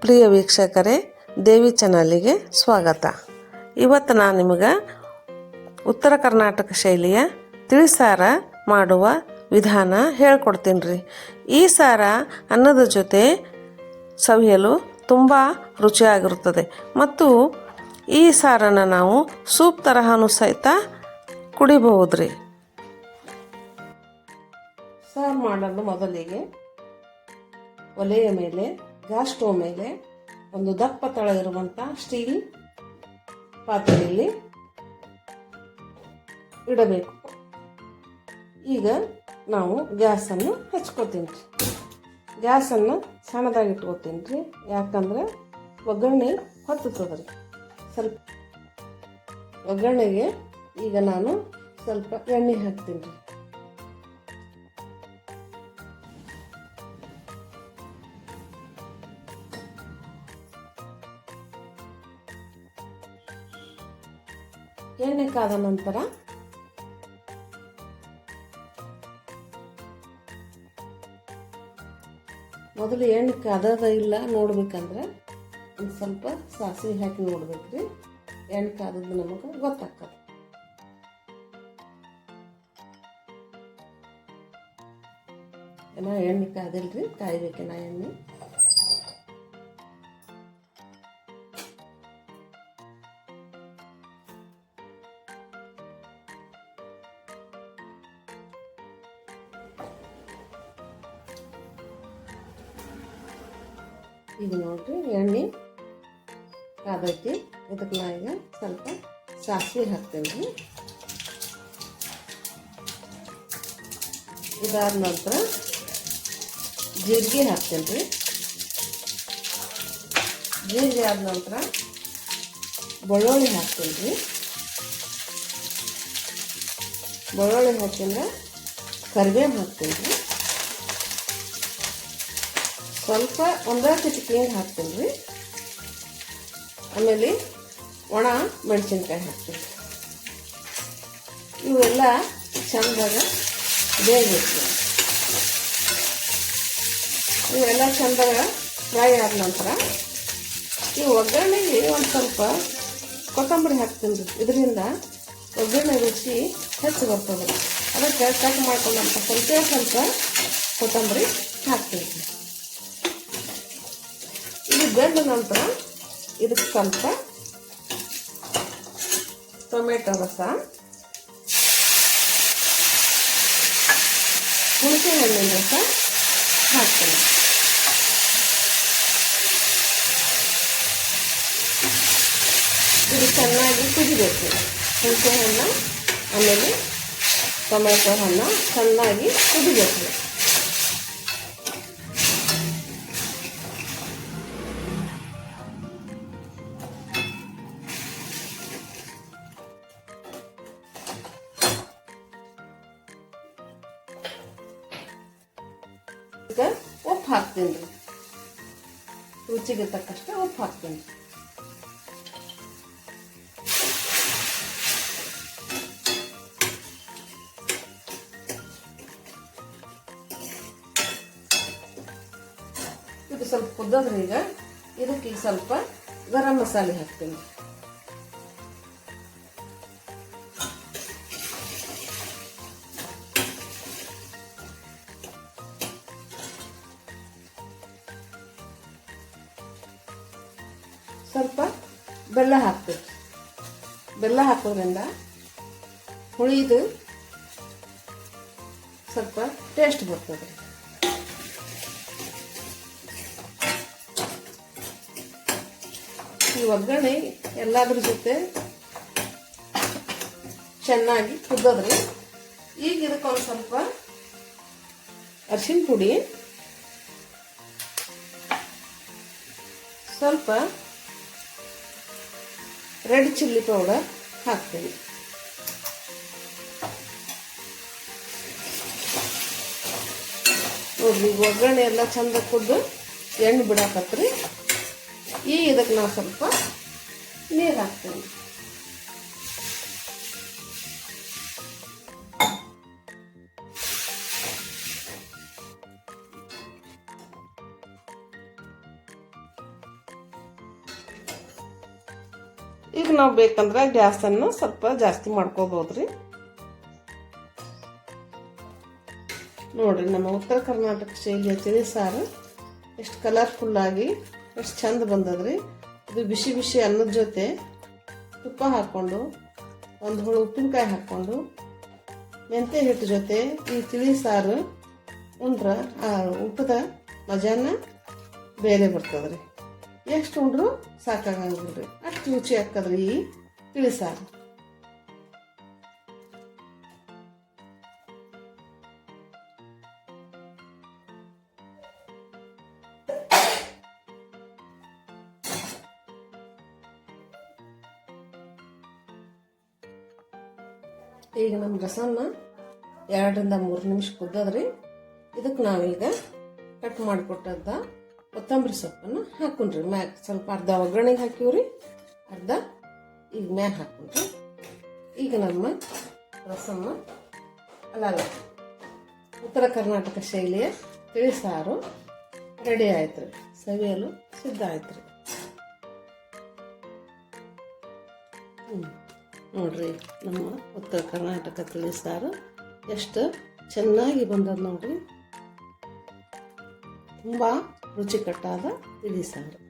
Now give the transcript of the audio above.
ಪ್ರಿಯ ವೀಕ್ಷಕರೇ, ದೇವಿ ಚಾನಲಿಗೆ ಸ್ವಾಗತ. ಇವತ್ತು ನಾನು ನಿಮಗೆ ಉತ್ತರ ಕರ್ನಾಟಕ ಶೈಲಿಯ ತಿಳಿಸಾರ ಮಾಡುವ ವಿಧಾನ ಹೇಳ್ಕೊಡ್ತೀನಿ ರೀ. ಈ ಸಾರ ಅನ್ನದ ಜೊತೆ ಸವಿಯಲು ತುಂಬ ರುಚಿಯಾಗಿರುತ್ತದೆ ಮತ್ತು ಈ ಸಾರನ್ನು ನಾವು ಸೂಪ್ ತರಹನು ಸಹಿತ ಕುಡಿಬಹುದು ರೀ. ಸಾರು ಮಾಡಲು ಮೊದಲಿಗೆ ಒಲೆಯ ಮೇಲೆ ಗ್ಯಾಸ್ ಸ್ಟೋವ್ ಮೇಲೆ ಒಂದು ದಪ್ಪ ತಳ ಇರುವಂಥ ಸ್ಟೀಲ್ ಪಾತ್ರೆಯಲ್ಲಿ ಇಡಬೇಕು. ಈಗ ನಾವು ಗ್ಯಾಸನ್ನು ಹಚ್ಕೋತೀನಿ ರೀ ಗ್ಯಾಸನ್ನು ಸಣ್ಣದಾಗಿ ಇಟ್ಕೋತೀನಿ ರೀ ಯಾಕಂದ್ರೆ ಒಗ್ಗರಣೆ ಹೊತ್ತುತ್ತದೆ ರೀ ಸ್ವಲ್ಪ ಒಗ್ಗರಣೆಗೆ ಈಗ ನಾನು ಸ್ವಲ್ಪ ಎಣ್ಣೆ ಹಾಕ್ತೀನಿ ರೀ ಎಣ್ಣೆ ಕಾದ ನಂತರ ಮೊದಲು ಎಣ್ಣೆ ಕಾದದ ಇಲ್ಲ ನೋಡ್ಬೇಕಂದ್ರೆ ಒಂದು ಸ್ವಲ್ಪ ಸಾಸಿವೆ ಹಾಕಿ ನೋಡ್ಬೇಕ್ರಿ. ಎಣ್ಣೆ ಕಾದದ್ದು ನಮಗೆ ಗೊತ್ತಾಗ್ತದೆ. ಎಲ್ಲ ಎಣ್ಣೆ ಕಾದಿಲ್ರಿ ಕಾಯ್ಬೇಕೇನ ಎಣ್ಣೆ? ಈಗ ನೋಡ್ರಿ ಎಣ್ಣೆ ಕಾದೈತಿ ಇದಕ್ಕೆ ನಾ ಈಗ ಸ್ವಲ್ಪ ಸಾಸಿವೆ ಹಾಕ್ತೇನೆ ರೀ ಇದಾದ ನಂತರ ಜೀರಿಗೆ ಹಾಕ್ತೇನೆ ರೀ ಜೀರಿಗೆ ಆದ ನಂತರ ಬೆಳ್ಳುಳ್ಳಿ ಹಾಕ್ತೇನೆ ರೀ ಬೆಳ್ಳುಳ್ಳಿ ಹಾಕಿಂದ ಕರಿಬೇವು ಹಾಕ್ತೇನೆ ರೀ ಸ್ವಲ್ಪ ಒಂದು ಚಿಟಿಕೆ ನೀರು ಹಾಕ್ತೀನಿ ರೀ ಆಮೇಲೆ ಒಣ ಮೆಣಸಿನ್ಕಾಯಿ ಹಾಕ್ತೀನಿ ಇವೆಲ್ಲ ಚಂದಾಗ ಬೇಯಬೇಕು. ಇವೆಲ್ಲ ಚಂದಾಗ ಫ್ರೈ ಆದ ನಂತರ ಈ ಒಗ್ಗರಣೆಗೆ ಒಂದು ಸ್ವಲ್ಪ ಕೊತ್ತಂಬರಿ ಹಾಕ್ತೀನಿ ಇದರಿಂದ ಒಗ್ಗರಣೆ ರುಚಿ ಹೆಚ್ಚು ಬರ್ತದೆ. ಅದಕ್ಕೆ ಕಟ್ ಮಾಡ್ಕೊಂಡಂತ ಸ್ವಲ್ಪ ಸ್ವಲ್ಪ ಕೊತ್ತಂಬರಿ ಹಾಕ್ತೀನಿ ಬೆಂದ ನಂತರ ಇದಕ್ಕೆ ಸ್ವಲ್ಪ ಟೊಮೆಟೊ ರಸ ಹುಣಸೆ ಹಣ್ಣಿನ ರಸ ಹಾಕ್ತೇನೆ. ಇದು ಚೆನ್ನಾಗಿ ಕುದಿಬೇಕು. ಹುಣಸೆ ಹಣ್ಣು ಆಮೇಲೆ ಟೊಮೆಟೊ ಹಣ್ಣು ಚೆನ್ನಾಗಿ ಕುದಿಬೇಕು. ಈಗ ಉಪ್ಪು ಹಾಕ್ತೀನಿ. ರೀ ರುಚಿಗೆ ತಕ್ಕಷ್ಟು ಉಪ್ಪು ಹಾಕ್ತೀನಿ. ಇದು ಸ್ವಲ್ಪ ಕುದ್ದೋದ್ರೆ ಈಗ ಇದಕ್ಕೆ ಈಗ ಸ್ವಲ್ಪ ಗರಂ ಮಸಾಲೆ ಹಾಕ್ತೀನಿ. ಸ್ವಲ್ಪ ಬೆಲ್ಲ ಹಾಕ್ಬೇಕು. ಬೆಲ್ಲ ಹಾಕೋದ್ರಿಂದ ಹುಳಿದು ಸ್ವಲ್ಪ ಟೇಸ್ಟ್ ಬರ್ತದೆ. ಈ ಒಗ್ಗರಣೆ ಎಲ್ಲಾದ್ರ ಜೊತೆ ಚೆನ್ನಾಗಿ ಕುದ್ದದ್ರಿ ಈಗ ಇದಕ್ಕೊಂದು ಸ್ವಲ್ಪ ಅರಿಶಿನ ಪುಡಿ, ಸ್ವಲ್ಪ ರೆಡ್ ಚಿಲ್ಲಿ ಪೌಡರ್ ಹಾಕ್ತೀನಿ. ನೋಡ್ರಿ ಒಗ್ಗರಣೆ ಎಲ್ಲ ಚಂದ ಕುದ್ದು ಎಣ್ಣೆ ಬಿಡಾಕತ್ರಿ. ಈ ಇದಕ್ಕೆ ನಾವು ಸ್ವಲ್ಪ ನೀರು ಹಾಕ್ತೀನಿ. ಈಗ ನಾವು ಬೇಕಂದ್ರೆ ಗ್ಯಾಸನ್ನು ಸ್ವಲ್ಪ ಜಾಸ್ತಿ ಮಾಡ್ಕೋಬೋದು ರೀ ನೋಡ್ರಿ, ನಮ್ಮ ಉತ್ತರ ಕರ್ನಾಟಕ ಶೈಲಿಯ ತಿಳಿ ಸಾರು. ಎಷ್ಟು ಕಲರ್ಫುಲ್ಲಾಗಿ ಎಷ್ಟು ಚಂದ ಬಂದದ್ರಿ. ಇದು ಬಿಸಿ ಬಿಸಿ ಅನ್ನದ ಜೊತೆ ತುಪ್ಪ ಹಾಕ್ಕೊಂಡು ಒಂದು ಹುಳು ಉಪ್ಪಿನಕಾಯಿ ಹಾಕ್ಕೊಂಡು ಮೆಂತೆ ಹಿಟ್ಟು ಜೊತೆ ಈ ತಿಳಿ ಸಾರು ಉಂಡ್ರೆ, ಆ ಊಟದ ಮಜಾನ ಬೇರೆ ಬರ್ತದ್ರಿ. ಎಷ್ಟು ಉಂಡ್ರು? ಸಾಕಾಗಂಗಿಲ್ಲ ಅಷ್ಟು ರುಚಿ ಹಾಕದ್ರಿ ಈ ತಿಳಿ ಸಾರು ಈಗ ನಮ್ಮ ರಸನ್ನ ಎರಡರಿಂದ ಮೂರು ನಿಮಿಷ ಕುದ್ದದ್ರಿ. ಇದಕ್ಕೆ ನಾವೀಗ ಕಟ್ ಮಾಡಿಕೊಟ್ಟದ್ದ. ಕೊತ್ತಂಬರಿ ಸೊಪ್ಪನ್ನು ಹಾಕೊಂಡ್ರಿ. ಮ್ಯಾಗ ಸ್ವಲ್ಪ ಅರ್ಧ ಒಗ್ಗರಣೆಗೆ ಹಾಕಿವ್ರಿ ಅರ್ಧ ಈಗ ಮ್ಯಾಗ ಹಾಕೊಂಡ್ರಿ ಈಗ ನಮ್ಮ ರಸಮ್ಮ ಅಲ್ಲ ಉತ್ತರ ಕರ್ನಾಟಕ ಶೈಲಿಯ ತಿಳಿ ಸಾರು ರೆಡಿ ಆಯ್ತು ರೀ ಸವಿಯಲು ಸಿದ್ಧ ಆಯ್ತು ರೀ ನೋಡ್ರಿ ನಮ್ಮ ಉತ್ತರ ಕರ್ನಾಟಕ ತಿಳಿ ಸಾರು ಎಷ್ಟು ಚೆನ್ನಾಗಿ ಬಂದದ ನೋಡ್ರಿ. ತುಂಬ ರುಚಿಕಟ್ಟಾದ ತಿಳಿ ಸಾರು